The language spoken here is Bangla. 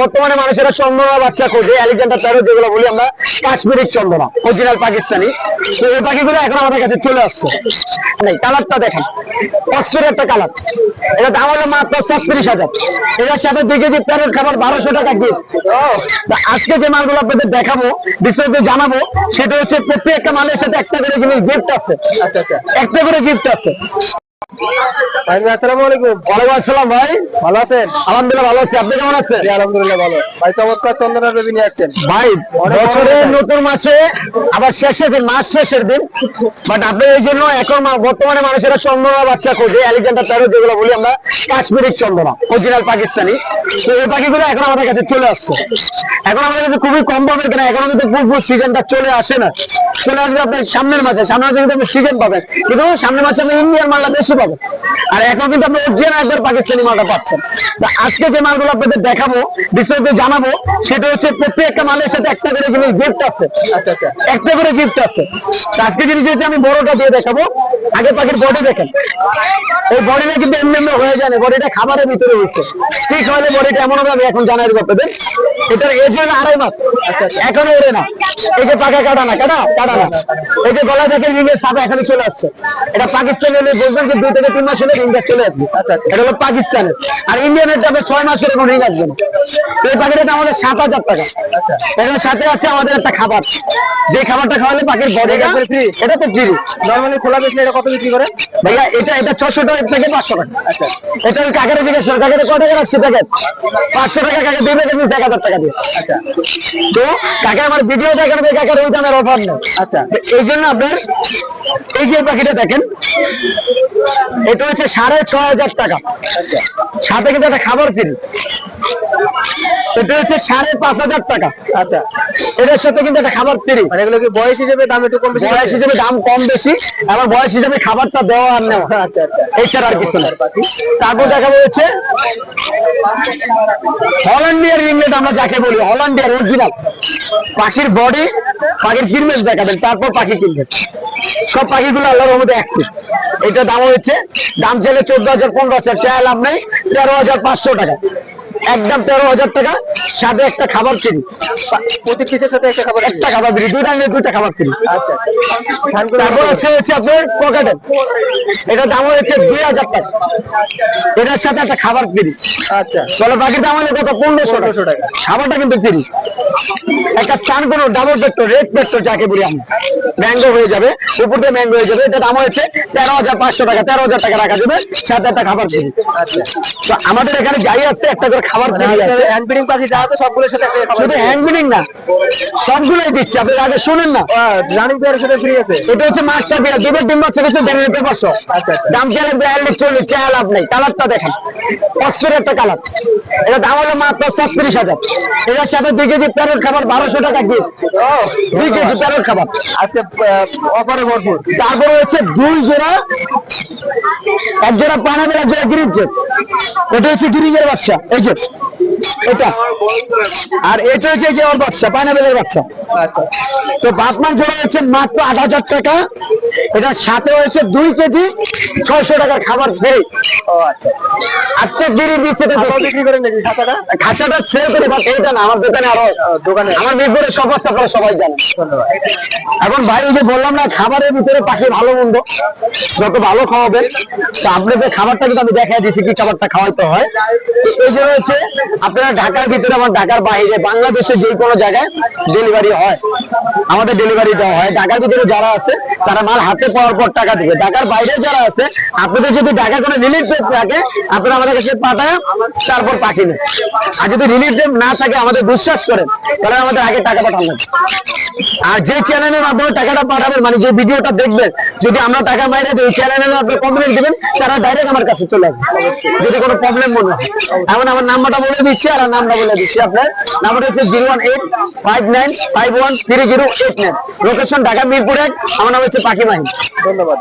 বর্তমানে মানুষেরা চন্দনা বাচ্চা খোঁজে অ্যালেকজান্ডার প্যারো যেগুলো বলি আমরা কাশ্মীরি চন্দনা অরিজিনাল পাকিস্তানি। তো এই পাখিগুলো এখন আমাদের কাছে চলে আসছে। নেই কালারটা দেখেন অস্থির একটা কালার। এটা দাম হলো মাত্র ছত্রিশ হাজার। এটার সাথে দুই কেজি প্যারোট খাবার বারোশো টাকা গিফট আজকে যে মালগুলো আপনাদের দেখাবো বিস্তারিত জানাব সেটা হচ্ছে প্রত্যেকটা মালের সাথে একটা করে জিনিস গিফট আছে। আচ্ছা আচ্ছা। একটা করে গিফট আছে। আসসালামু আলাইকুম। ওয়ালাইকুম আসসালাম ভাই। ভালো আছেন? আলহামদুলিল্লাহ ভালো আছি। আপনি কেমন আছেন? আলহামদুলিল্লাহ ভালো। ভাই চমৎকার চন্দনার বেবি নিয়ে আসছেন। ভাই বছরের নতুন মাসে আবার শেষের দিন মাস শেষের দিন। বাট আপনি এই জন্য এখন বর্তমানে মানুষেরা চন্দনা বাচ্চা খোঁজে অ্যালেকজান্ডার প্যারো যেগুলো বলি আমরা কাশ্মীরি চন্দনা অরিজিনাল পাকিস্তানি। তো এই পাখিগুলো এখন আমাদের কাছে চলে আসছে। এখন আমাদের কাছে খুবই কম পাবেন কেন এখন কিন্তু ফুটবল সিজনটা চলে আসে না। চলে আসবে আপনার সামনের মাসে সামনের মাসে কিন্তু আপনি সিজন পাবেন। কিন্তু সামনের মাসে আপনি ইন্ডিয়ান মালটা বেশি পাবেন। আর এখন কিন্তু আপনি অরিজিনাল পাকিস্তানি মালটা পাচ্ছেন। তা আজকে যে মালগুলো আপনাদের দেখাবো বিস্তারিত জানাব সেটা হচ্ছে প্রত্যেকটা মালের সাথে একটা করে জিনিস গিফট আছে। আচ্ছা আচ্ছা। একটা করে গিফট আছে। আজকে জিনিস হচ্ছে আমি বড়টা দিয়ে দেখাবো। আগে পাখির বডি দেখেন। এই বডিটা কিন্তু এমনি এমনি হয়ে যায় না বডিটা খাবারের ভিতরে হচ্ছে ঠিক হলে বডিটা এমন হবে এখন জানাই দেবো আপনাদের। এটার এজ হলো আড়াই মাস। আচ্ছা, আচ্ছা। এখনও ওরে না। এই যে পাকা কাটা না কাটা কাটা না। এই যে গলা দেখে রিংয়ের সাপ এখানে চলে আসছে। এটা পাকিস্তানি হলে বলবেন যে দুই থেকে তিন মাস হলে রিংটা চলে আসবে। আচ্ছা, আচ্ছা। এটা হলো পাকিস্তানের। আর ইন্ডিয়ানের যাবে ছয় মাসের কোনো রিং আসবে না। তো এই পাখিটা হলো সাত হাজার টাকা। আচ্ছা এটার সাথে আছে আমাদের একটা খাবার। যে খাবারটা খাওয়ালে পাখির বডিটা এটা? এটা তো ফ্রি নরমালি খোলা বেশলে এটা কত বিক্রি করে? ভাইয়া এটা এটা ছশো টাকা থেকে পাঁচশো টাকা। আচ্ছা। এটা ওই কাকারে জিজ্ঞেস করে কাকারে কত টাকা রাখছি প্যাকেট পাঁচশো টাকা কাকে দুই প্যাকেট নিচ্ছে এক হাজার টাকা দিয়ে। আচ্ছা। তো কাকা আমার ভিডিও দেখার কাকার ওই দামের অফার নেই। আচ্ছা। এই জন্য আপনার এই যে পাখিটা দেখেন এটা হচ্ছে সাড়ে ছ হাজার টাকা। আচ্ছা। সাথে কিন্তু একটা খাবার ফ্রি এটা হচ্ছে সাড়ে পাঁচ হাজার টাকা। আচ্ছা। এটার সাথে কিন্তু একটা খাবার ফ্রি মানে এগুলো কি বয়স হিসেবে দাম একটু কম বেশি বয়স হিসেবে দাম কম বেশি আবার বয়স হিসেবে খাবারটা দেওয়া আর নেওয়া। আচ্ছা আচ্ছা। এছাড়া আর কিছু না তারপর দেখাবো হচ্ছে হল্যান্ডিয়ার আমরা যাকে বলি হল্যান্ডিয়ার অরিজিনাল পাখির বডি পাখির ফিরমেস দেখাবেন তারপর পাখি কিনবেন। সব পাখিগুলো আল্লাহর রহমতে অ্যাক্টিভ এটা দাম হচ্ছে দাম চাইলে চোদ্দ হাজার পনেরো হাজার চাই লাভ নেই তেরো হাজার পাঁচশো টাকা। একদম তেরো হাজার টাকা সাথে একটা খাবার কিনি প্রতি পিসের সাথে একটা খাবার একটা খাবার কিনি দুইটা নিয়ে দুইটা খাবার কিনি আচ্ছা তারপর হচ্ছে হচ্ছে আপনার পকেটের এটা দাম হচ্ছে দুই হাজার টাকা। এটার সাথে একটা খাবার ফ্রি আচ্ছা। চলো বাকি দাম হলে কত? পনেরোশো 1500 টাকা। খাবারটা কিন্তু ফ্রি একটা চান কোনো ডাবল পেট্রো রেড পেট্রো যাকে বলি আমরা। ম্যাঙ্গো হয়ে যাবে উপর দিয়ে ম্যাঙ্গো হয়ে যাবে এটা দাম হচ্ছে তেরো হাজার পাঁচশো টাকা তেরো হাজার টাকা রাখা যাবে সাথে একটা খাবার ফ্রি তো আমাদের এখানে যাই আছে একটা করে খাবার ফ্রি হ্যান্ড পাখি যা আছে সবগুলোর সাথে শুধু হ্যান্ড না সবগুলোই দিচ্ছি। আপনি আগে শুনেন না। রানিং পেয়ারের সাথে ফ্রি আছে। এটা হচ্ছে মাস্টার বিয়ার দুবার আচ্ছা, আচ্ছা। দাম চাইলে বিয়াল্লিশ চল্লিশ চাই লাভ নেই। কালারটা দেখেন। অস্থির একটা কালার। এটা দাম হলো মাত্র ছত্রিশ হাজার। এটার সাথে দুই কেজি প্যারোট খাবার বারোশো টাকা গিফট দুই কেজি প্যারোট খাবার। আজকে অফারে ভরপুর। তারপরে হচ্ছে দুই জোড়া এক জোড়া পানাবেল এক জোড়া গ্রিজ এটা হচ্ছে গ্রিজের বাচ্চা। এই যে এটা। আর এটা হচ্ছে যে ওর বাচ্চা পাইনাবেলের বাচ্চা। আচ্ছা। তো বাতমান জোড়া হচ্ছে মাত্র আট হাজার টাকা। এটার সাথে হয়েছে দুই কেজি ছয়শো টাকার খাবার ফ্রি আচ্ছা। আজকে দেরি দিচ্ছে খাঁচাটা? সেল করে এইটা না আমার দোকানে আরও দোকানে আমার আপনারা সবাই ধন্যবাদ এখন ভাই ওই যে বললাম না খাবারের ভিতরে পাখি ভালো মন্দ। যত ভালো খাওয়াবেন তো আপনাদের খাবারটা কিন্তু আমি দেখাই দিচ্ছি কি খাবারটা খাওয়াইতে হয়। এই হচ্ছে আপনারা ঢাকার ভিতরে আমার ঢাকার বাইরে বাংলাদেশে যে কোনো জায়গায় ডেলিভারি হয়। আমাদের ডেলিভারি দেওয়া হয়। ঢাকার ভিতরে যারা আছে তারা মাল হাতে পাওয়ার পর টাকা দিবে। ঢাকার বাইরে যারা আছে, আপনাদের যদি ঢাকা কোনো রিলিফ থাকে, আপনারা আমাদের কাছে পাঠায়, তারপর পাখি নেন আর যদি রিলিফ না থাকে, আমাদের বিশ্বাস করেন, তাহলে আমাদের আগে টাকা পাঠাবেন আর যে চ্যানেলের মাধ্যমে টাকাটা পাঠাবেন মানে যে ভিডিওটা দেখবেন, যদি আমরা টাকা মাইরে দিই চ্যানেলে আপনি কমপ্লেন দিবেন, তারা ডাইরেক্ট আমার কাছে চলে আসবে। যদি কোনো প্রবলেম মনে হয়। এখন আমার নাম্বারটা বলে দিচ্ছি, আর নামটা বলে দিচ্ছি আপনার। নাম্বারটা হচ্ছে zero one eight five nine five one three zero eight nine location Dhaka Mirpur আমার নাম হচ্ছে পাখি মাহিন ধন্যবাদ।